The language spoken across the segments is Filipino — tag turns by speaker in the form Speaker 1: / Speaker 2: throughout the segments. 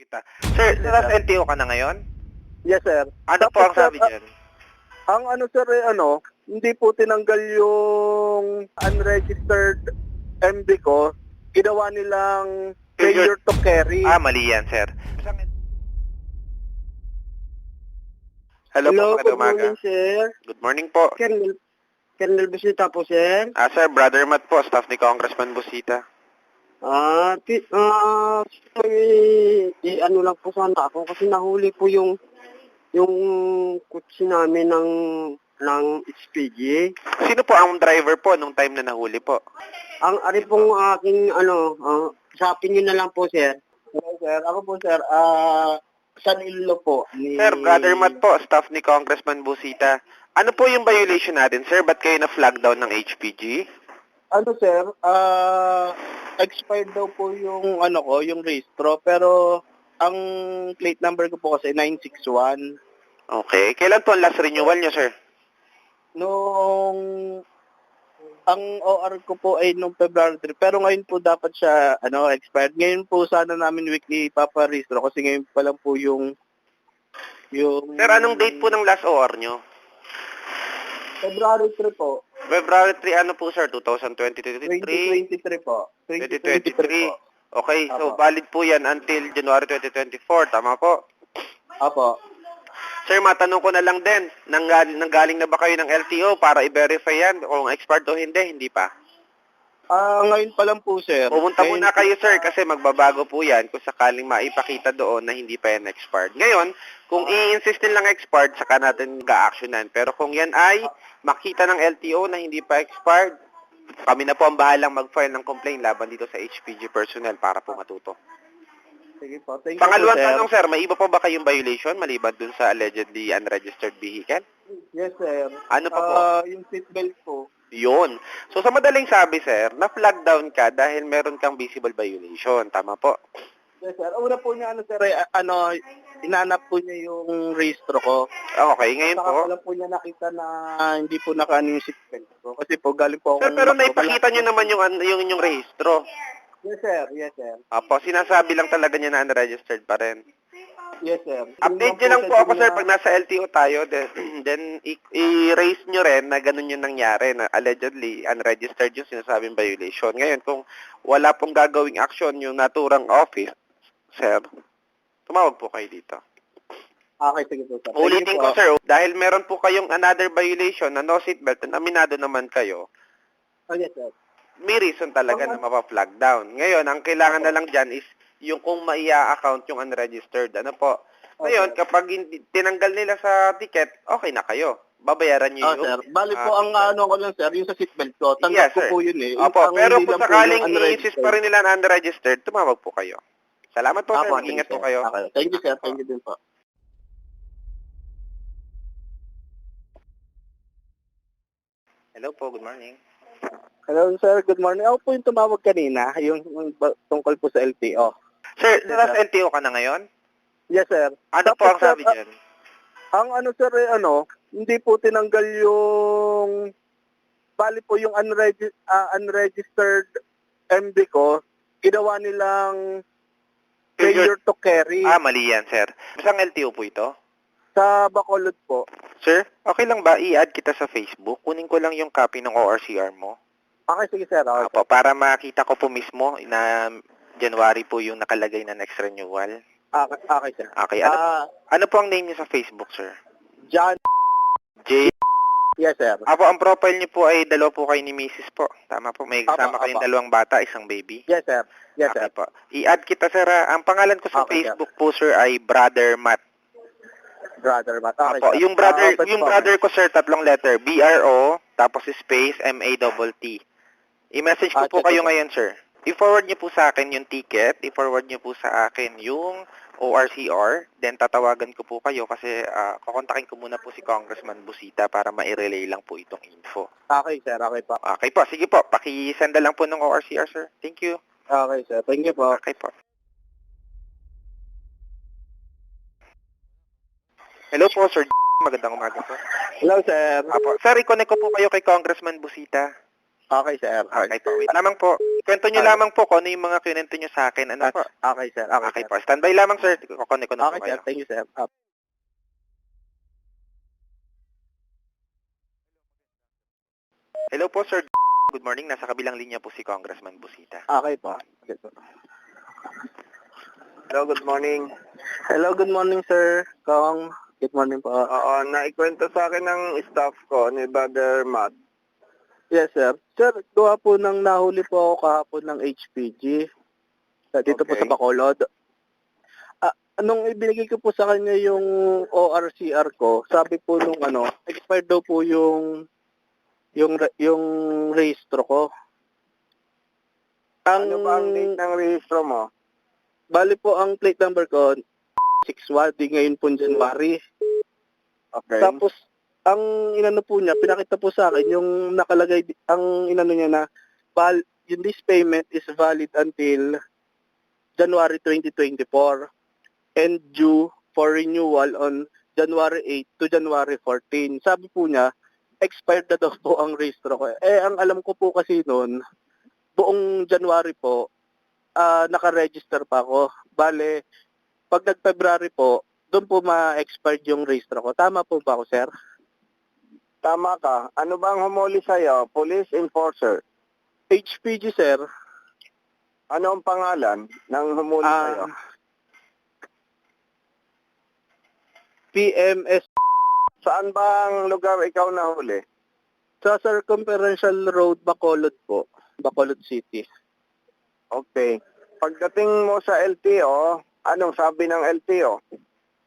Speaker 1: Kita. Sir, nasa LTO ka na ngayon?
Speaker 2: Yes, sir.
Speaker 1: Ano
Speaker 2: Tapos,
Speaker 1: po ang sabi
Speaker 2: sir,
Speaker 1: dyan?
Speaker 2: Ang ano, sir, eh, ano, hindi po tinanggal yung unregistered MB ko. Ginawa nilang failure to carry.
Speaker 1: Ah, mali yan, sir. Hello, po, magandang
Speaker 2: good
Speaker 1: umaga.
Speaker 2: morning, sir.
Speaker 1: Good morning po.
Speaker 2: Colonel, Colonel Busita po, sir.
Speaker 1: Ah, sir, Brother Matt po, staff ni Congressman Busita.
Speaker 2: Ah, ti, ah, sorry, i, ano lang po sana ako kasi nahuli po yung yung kutsi namin ng ng SPG.
Speaker 1: Sino po ang driver po nung time na nahuli po?
Speaker 2: Ang ari pong aking ano, uh, sabi niyo na lang po, sir. Hello, sir. Ako po, sir. Ah, San Illo po. Ni...
Speaker 1: Sir, Brother Matt po, staff ni Congressman Busita. Ano po yung violation natin, sir? Ba't kayo na-flag down ng HPG?
Speaker 2: Ano, sir? Ah, expired daw po yung ano ko, yung registro, pero ang plate number ko po kasi 961.
Speaker 1: Okay. Kailan po ang last renewal nyo, sir?
Speaker 2: Nung ang OR ko po ay nung February 3, pero ngayon po dapat siya ano expired. Ngayon po sana namin weekly paparehistro kasi ngayon pa lang po yung yung
Speaker 1: Sir, anong date po ng last OR nyo?
Speaker 2: February 3 po.
Speaker 1: February 3, ano po, sir? 2023?
Speaker 2: 2023 po.
Speaker 1: 2023.
Speaker 2: po.
Speaker 1: Okay, so
Speaker 2: Apo.
Speaker 1: valid po yan until January 2024, tama po?
Speaker 2: Apo.
Speaker 1: Sir, matanong ko na lang din, nanggaling, nanggaling na ba kayo ng LTO para i-verify yan kung expired o hindi? Hindi pa.
Speaker 2: Ah, ngayon pa lang po, sir.
Speaker 1: Pumunta
Speaker 2: Ngayon
Speaker 1: muna kayo, sir, kasi magbabago po yan kung sakaling maipakita doon na hindi pa yan expired. Ngayon, kung i-insist nilang expired, saka natin ga-actionan. Pero kung yan ay makita ng LTO na hindi pa expired, kami na po ang bahalang mag-file ng complaint laban dito sa HPG personnel para po matuto.
Speaker 2: Sige po. Thank you
Speaker 1: Pangalawang
Speaker 2: sir.
Speaker 1: tanong, sir, may iba pa ba kayong violation maliban dun sa allegedly unregistered vehicle?
Speaker 2: Yes, sir.
Speaker 1: Ano pa po?
Speaker 2: Ah, yung seatbelt po.
Speaker 1: Yun. So sa madaling sabi, sir, na-flag down ka dahil meron kang visible violation. Tama po.
Speaker 2: Yes, sir. Una po niya, ano, sir, eh, ano, inanap po niya yung registro ko.
Speaker 1: Okay, ngayon
Speaker 2: Saka
Speaker 1: po.
Speaker 2: pala po niya nakita na hindi po nakaano yung seatbelt ko. Kasi po galing po ako.
Speaker 1: Sir, pero naipakita nyo naman yung, an- yung, yung rehistro.
Speaker 2: Yes, sir. Yes, sir.
Speaker 1: Apo, sinasabi lang talaga niya na unregistered pa rin.
Speaker 2: Yes, sir.
Speaker 1: Update nyo lang po ako, sir, pag nasa LTO tayo, then, i-raise nyo rin na ganun yung nangyari, na allegedly unregistered yung sinasabing violation. Ngayon, kung wala pong gagawing action yung naturang office, sir, tumawag po kayo dito.
Speaker 2: Okay, sige po, sir.
Speaker 1: Ulitin ko, sir, dahil meron po kayong another violation na no seatbelt, na aminado naman kayo,
Speaker 2: Oh, yes, sir.
Speaker 1: may reason talaga na mapa-flag down. Ngayon, ang kailangan na lang dyan is yung kung maia-account yung unregistered. Ano po? Ngayon, kapag hindi, tinanggal nila sa ticket, okay na kayo. Babayaran nyo
Speaker 2: Oh,
Speaker 1: yung...
Speaker 2: sir. Bali po,
Speaker 1: ah,
Speaker 2: ang ano ko lang, sir, yung sa seatbelt ko. Tanggap
Speaker 1: Yes,
Speaker 2: ko
Speaker 1: sir.
Speaker 2: po yun eh.
Speaker 1: Opo,
Speaker 2: Ang
Speaker 1: pero kung sakaling i-insist pa rin nila na unregistered, tumawag po kayo. Salamat po, sir.
Speaker 2: Apo,
Speaker 1: Mag-ingat
Speaker 2: sige,
Speaker 1: po
Speaker 2: sir.
Speaker 1: kayo.
Speaker 2: Okay. Thank you, sir. Thank you din po.
Speaker 1: Hello po, good morning.
Speaker 2: Hello, sir. Good morning. Ako po yung tumawag kanina, yung, tungkol po sa LTO.
Speaker 1: Sir, nasa. LTO ka na ngayon?
Speaker 2: Yes, sir.
Speaker 1: Ano po ang sabi
Speaker 2: ah,
Speaker 1: dyan?
Speaker 2: Ang ano, sir, eh, ano, hindi po tinanggal yung, bali po yung unregi- ah, unregistered MB ko, ginawa nilang failure to carry
Speaker 1: Ah, mali yan, sir. Saan LTO po ito?
Speaker 2: sa Bacolod po.
Speaker 1: Sir, okay lang ba i-add kita sa Facebook? Kunin ko lang yung copy ng ORCR mo.
Speaker 2: Okay, sige, sir. Okay,
Speaker 1: Apo, para makita ko po mismo na January po yung nakalagay na next renewal.
Speaker 2: okay, okay sir.
Speaker 1: Okay, ano,
Speaker 2: Ah,
Speaker 1: ano po ang name niyo sa Facebook, sir?
Speaker 2: John,
Speaker 1: J.
Speaker 2: yes, sir.
Speaker 1: Apo, ang profile niyo po ay dalawa po kayo ni Mrs. po. Tama po, may
Speaker 2: Apo,
Speaker 1: kasama kayong
Speaker 2: apo.
Speaker 1: dalawang bata, isang baby.
Speaker 2: Yes, sir. Yes,
Speaker 1: okay
Speaker 2: sir.
Speaker 1: po. I-add kita, sir. ah. Ang pangalan ko sa
Speaker 2: Okay, sir.
Speaker 1: Facebook po, sir, ay Brother Matt.
Speaker 2: Brother, Matt. Okay,
Speaker 1: Apo,
Speaker 2: sir.
Speaker 1: yung brother,
Speaker 2: Ah, open
Speaker 1: yung
Speaker 2: po.
Speaker 1: brother ko, sir, tatlong letter. B-R-O, tapos space, M-A-T-T. I-message ko
Speaker 2: Ah,
Speaker 1: po kayo
Speaker 2: po.
Speaker 1: ngayon, sir. I-forward niyo po sa akin yung ticket. I-forward niyo po sa akin yung ORCR. Then tatawagan ko po kayo kasi ah, kukontakin ko muna po si Congressman Busita para ma-relay lang po itong info.
Speaker 2: Okay, sir. Okay po.
Speaker 1: Okay po, sige po. Paki-send lang po ng ORCR, sir. Thank you.
Speaker 2: Okay, sir. Thank you po.
Speaker 1: Okay po. Hello po, Sir. Magandang umaga po.
Speaker 2: Hello, sir.
Speaker 1: Apo. Sir, i-connect ko po kayo kay Congressman Busita.
Speaker 2: Okay, sir.
Speaker 3: Okay po. Wait lamang po. Kwento nyo
Speaker 2: Okay.
Speaker 3: lamang po kung ano yung mga kinento nyo sa akin. Ano po?
Speaker 2: Okay, sir. Okay,
Speaker 3: Okay
Speaker 2: sir.
Speaker 3: po. Standby lamang, sir. Kukunin ko na
Speaker 2: Okay,
Speaker 3: po
Speaker 2: sir.
Speaker 3: kayo.
Speaker 2: Thank you, sir. Ah,
Speaker 3: Hello po, sir. Good morning. Nasa kabilang linya po si Congressman Busita.
Speaker 2: Okay po. Okay po.
Speaker 3: Hello, good morning.
Speaker 2: Hello, good morning, sir. Kong. Good morning po.
Speaker 3: Oo, naikwento sa akin ng staff ko ni Brother Matt.
Speaker 2: Yes, sir. Sir, gawa po ng nahuli po ako kahapon ng HPG. Sa- Dito po
Speaker 3: Okay.
Speaker 2: sa Bacolod. Ah, anong ibinigay ko po sa kanya yung ORCR ko, sabi po nung ano, expired daw po yung yung re- yung rehistro ko. Ang,
Speaker 3: Ano ba ang date ng rehistro mo?
Speaker 2: Bali po ang plate number ko, 61, di ngayon po January.
Speaker 3: Okay.
Speaker 2: Tapos, ang inano po niya, pinakita po sa akin, yung nakalagay, ang inano niya na, val, yung this payment is valid until January 2024 and due for renewal on January 8 to January 14. Sabi po niya, expired na daw po ang registro ko. Eh, ang alam ko po kasi noon, buong January po, ah naka-register pa ako. Bale, pag nag-February po, doon po ma-expired yung registro ko. Tama po ba ako, sir?
Speaker 3: Tama ka. Ano bang humuli sa'yo? Police enforcer.
Speaker 2: HPG, sir.
Speaker 3: Ano ang pangalan ng humuli
Speaker 2: Ah, PMS
Speaker 3: Saan ba ang lugar ikaw nahuli?
Speaker 2: sa Circumferential Road, Bacolod po. Bacolod City.
Speaker 3: Okay. Pagdating mo sa LTO, anong sabi ng LTO?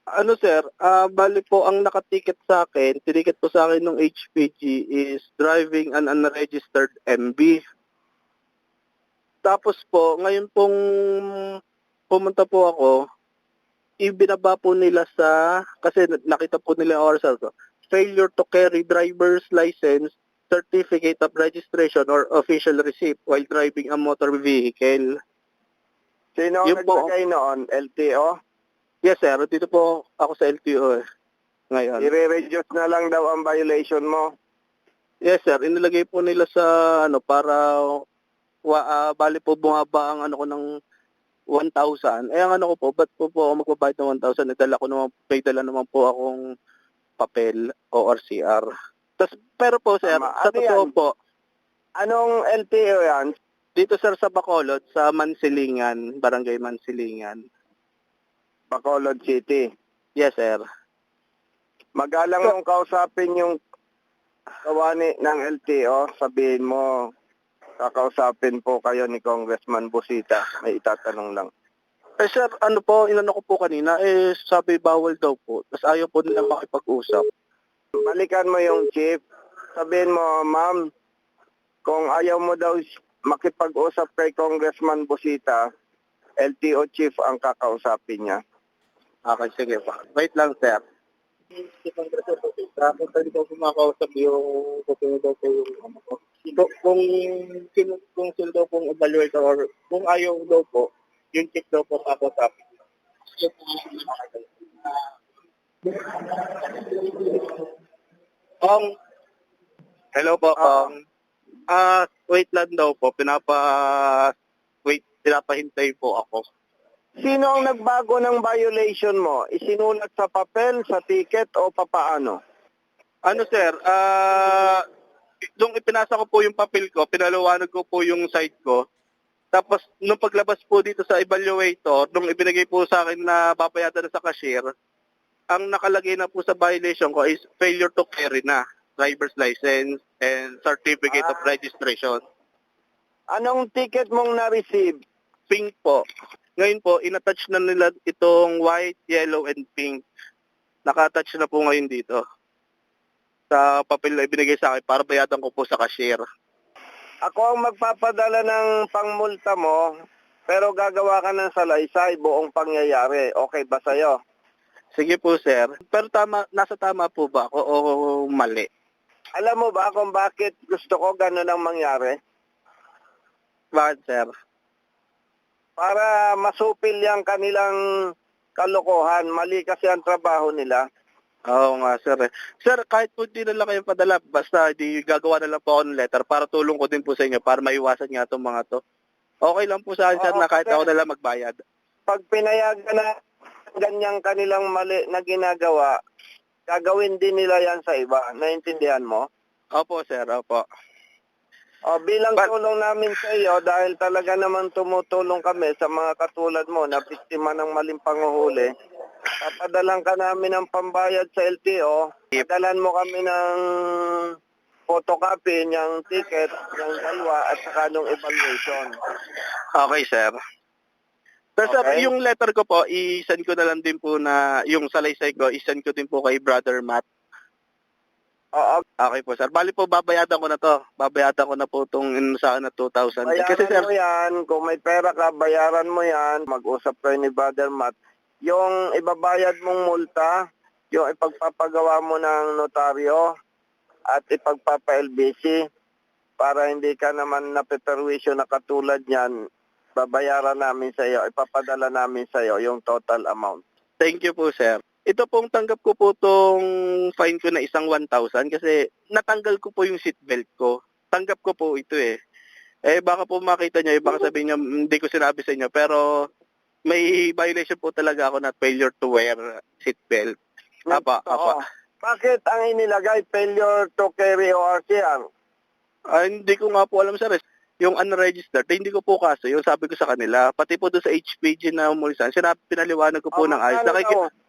Speaker 2: Ano, sir? Ah, bali po, ang nakatiket sa akin, tiniket po sa akin ng HPG is driving an unregistered MB. Tapos po, ngayon pong pumunta po ako, ibinaba po nila sa, kasi nakita po nila yung oras ko, failure to carry driver's license, certificate of registration or official receipt while driving a motor vehicle.
Speaker 3: Sino ang
Speaker 2: Yun po.
Speaker 3: noon? LTO?
Speaker 2: Yes, sir. Dito po ako sa LTO eh, ngayon.
Speaker 3: I-reduce na lang daw ang violation mo.
Speaker 2: Yes, sir. Inilagay po nila sa ano para wa, ah, bali po bumaba ang ano ko ng 1,000. Eh, ang ano ko po, ba't po po ako magbabayad ng 1,000? Eh, dala ko naman, may dala naman po akong papel o RCR. Tas, pero po, sir,
Speaker 3: Tama.
Speaker 2: sa
Speaker 3: Ano
Speaker 2: totoo
Speaker 3: yan?
Speaker 2: po,
Speaker 3: Anong LTO yan?
Speaker 2: dito, sir, sa Bacolod, sa Mansilingan, Barangay Mansilingan.
Speaker 3: Bacolod City.
Speaker 2: Yes, sir.
Speaker 3: Magalang mong kausapin yung kawani ng LTO. Sabihin mo, kakausapin po kayo ni Congressman Busita. May itatanong lang.
Speaker 2: Eh, sir, ano po, inano ko po kanina, eh, sabi bawal daw po. Tapos ayaw po nila makipag-usap.
Speaker 3: Balikan mo yung chief. Sabihin mo, ma'am, kung ayaw mo daw makipag-usap kay Congressman Busita, LTO chief ang kakausapin niya.
Speaker 2: Okay, sige pa. Wait lang, sir. Tapos pwede ko kumakausap yung kung sino daw po yung ano ko. Kung, kung sino, kung daw pong evaluator or kung ayaw daw po, yung check daw po kakausapin. Kong, hello po, Kong. Ah, wait lang daw po. Pinapa, wait, pinapahintay po ako.
Speaker 3: Sino ang nagbago ng violation mo? Isinulat sa papel, sa ticket o papaano?
Speaker 2: Ano sir, ah nung ipinasa ko po yung papel ko, pinaliwanag ko po yung site ko. Tapos nung paglabas po dito sa evaluator, nung ibinigay po sa akin na babayadan na sa cashier, ang nakalagay na po sa violation ko is failure to carry na driver's license and certificate of
Speaker 3: Ah.
Speaker 2: registration.
Speaker 3: Anong ticket mong na-receive?
Speaker 2: Pink po. Ngayon po, inattach na nila itong white, yellow, and pink. Naka-attach na po ngayon dito sa papel na ibinigay sa akin para bayadan ko po sa cashier.
Speaker 3: Ako ang magpapadala ng pangmulta mo, pero gagawa ka ng salaysay buong pangyayari. Okay ba sa'yo?
Speaker 2: Sige po, sir. Pero tama, nasa tama po ba ako o mali?
Speaker 3: Alam mo ba kung bakit gusto ko ganun ang mangyari?
Speaker 2: Bakit, sir?
Speaker 3: Para masupil yung kanilang kalokohan. Mali kasi ang trabaho nila.
Speaker 2: Oo nga, sir. eh. Sir, kahit po di na lang kayo padala, basta di gagawa na lang po ako ng letter para tulong ko din po sa inyo para maiwasan nga itong mga to. Okay lang po sa akin, sir,
Speaker 3: Oo,
Speaker 2: na kahit
Speaker 3: sir.
Speaker 2: ako na lang magbayad.
Speaker 3: Pag pinayagan na ganyang kanilang mali na ginagawa, gagawin din nila yan sa iba. Naintindihan mo?
Speaker 2: Opo, sir, opo.
Speaker 3: O, bilang
Speaker 2: But-
Speaker 3: tulong namin sa iyo, dahil talaga naman tumutulong kami sa mga katulad mo na biktima ng maling panguhuli, papadalan ka namin ng pambayad sa LTO, padalan mo kami ng photocopy ng ticket, ng dalawa, at saka ng evaluation.
Speaker 2: Okay, sir. Sir,
Speaker 3: Okay.
Speaker 2: yung letter ko po, i-send ko na lang din po na, yung salaysay ko, i-send ko din po kay Brother Matt.
Speaker 3: Oo,
Speaker 2: Okay po, sir. Bali po, babayadan ko na to. Babayadan ko na po itong in sa akin na 2,000. Eh,
Speaker 3: Bayaran
Speaker 2: Kasi, sir,
Speaker 3: mo yan. Kung may pera ka, bayaran mo yan. Mag-usap kayo ni Brother Matt. Yung ibabayad mong multa, yung ipagpapagawa mo ng notaryo at ipagpapa-LBC para hindi ka naman napeperwisyo na katulad niyan, babayaran namin sa iyo, ipapadala namin sa iyo yung total amount.
Speaker 2: Thank you po, sir. Ito pong tanggap ko po tong fine ko na isang 1,000 kasi natanggal ko po yung seatbelt ko. Tanggap ko po ito eh. Eh baka po makita niyo, eh, baka sabihin niyo "Mm, hindi ko sinabi sa inyo pero may violation po talaga ako na failure to wear seatbelt. Apa,
Speaker 3: Oo.
Speaker 2: apa.
Speaker 3: Bakit ang inilagay failure to carry ORCR?
Speaker 2: Ah, hindi ko nga po alam sir. eh. Yung unregistered, eh, hindi ko po kaso. Yung sabi ko sa kanila, pati po doon sa HPG na umulisan, sinabi, pinaliwanag ko po
Speaker 3: Oh,
Speaker 2: ng ayos.
Speaker 3: magkano daw?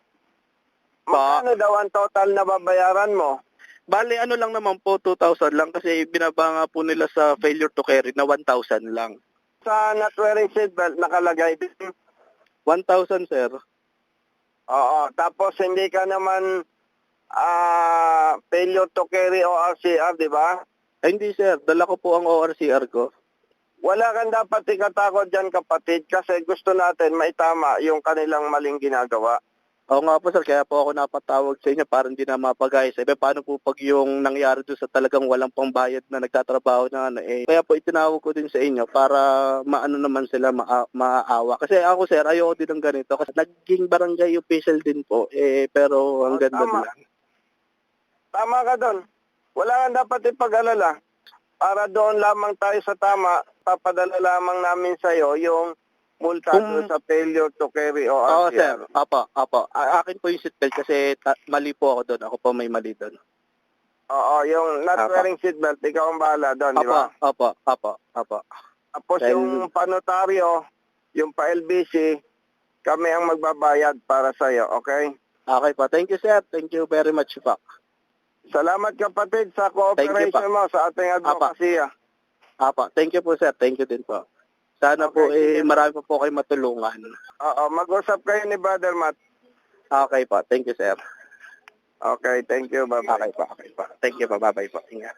Speaker 3: Magkano daw ang total na babayaran mo?
Speaker 2: Bale, ano lang naman po, 2,000 lang kasi binaba nga po nila sa failure to carry na 1,000 lang.
Speaker 3: Sa not wearing seatbelt nakalagay din.
Speaker 2: 1,000, sir.
Speaker 3: Oo, tapos hindi ka naman ah failure to carry ORCR, di ba?
Speaker 2: Ay, hindi, sir. Dala ko po ang ORCR ko.
Speaker 3: Wala kang dapat ikatakot dyan kapatid kasi gusto natin maitama yung kanilang maling ginagawa.
Speaker 2: Oo nga po, sir. Kaya po ako napatawag sa inyo para hindi na mapagayos. Eh, paano po pag yung nangyari doon sa talagang walang pangbayad na nagtatrabaho na ano, eh. Kaya po itinawag ko din sa inyo para maano naman sila maa- maaawa. Kasi ako, sir, ayoko din ng ganito. Kasi naging barangay official din po. Eh, pero ang
Speaker 3: Oh,
Speaker 2: ganda
Speaker 3: tama.
Speaker 2: lang.
Speaker 3: Tama ka doon. Wala kang dapat ipag-alala. Para doon lamang tayo sa tama, papadala lamang namin sa iyo yung multa
Speaker 2: Kung-
Speaker 3: sa failure to carry
Speaker 2: Oo,
Speaker 3: ORCR.
Speaker 2: sir. Apo, apo. A- akin po yung seatbelt kasi ta- mali po ako doon. Ako po may mali doon.
Speaker 3: Oo, yung not
Speaker 2: Apa.
Speaker 3: wearing seatbelt, ikaw ang bahala doon, di
Speaker 2: Apo,
Speaker 3: ba?
Speaker 2: apo, apo, apo.
Speaker 3: Tapos
Speaker 2: Dahil-
Speaker 3: yung panotaryo, yung pa-LBC, kami ang magbabayad para sa iyo, okay?
Speaker 2: Okay po. Thank you, sir. Thank you very much po.
Speaker 3: Salamat kapatid sa
Speaker 2: Thank you,
Speaker 3: cooperation mo sa ating advokasya.
Speaker 2: Apo. Thank you po, sir. Thank you din po. Sana
Speaker 3: Okay,
Speaker 2: po, eh,
Speaker 3: sige.
Speaker 2: marami pa po kayo matulungan.
Speaker 3: Oo, mag-usap kayo ni Brother Matt.
Speaker 2: Okay po. Thank you, sir.
Speaker 3: Okay, thank you. Bye-bye.
Speaker 2: Okay po. Okay po. Thank you po. Bye-bye po. Ingat.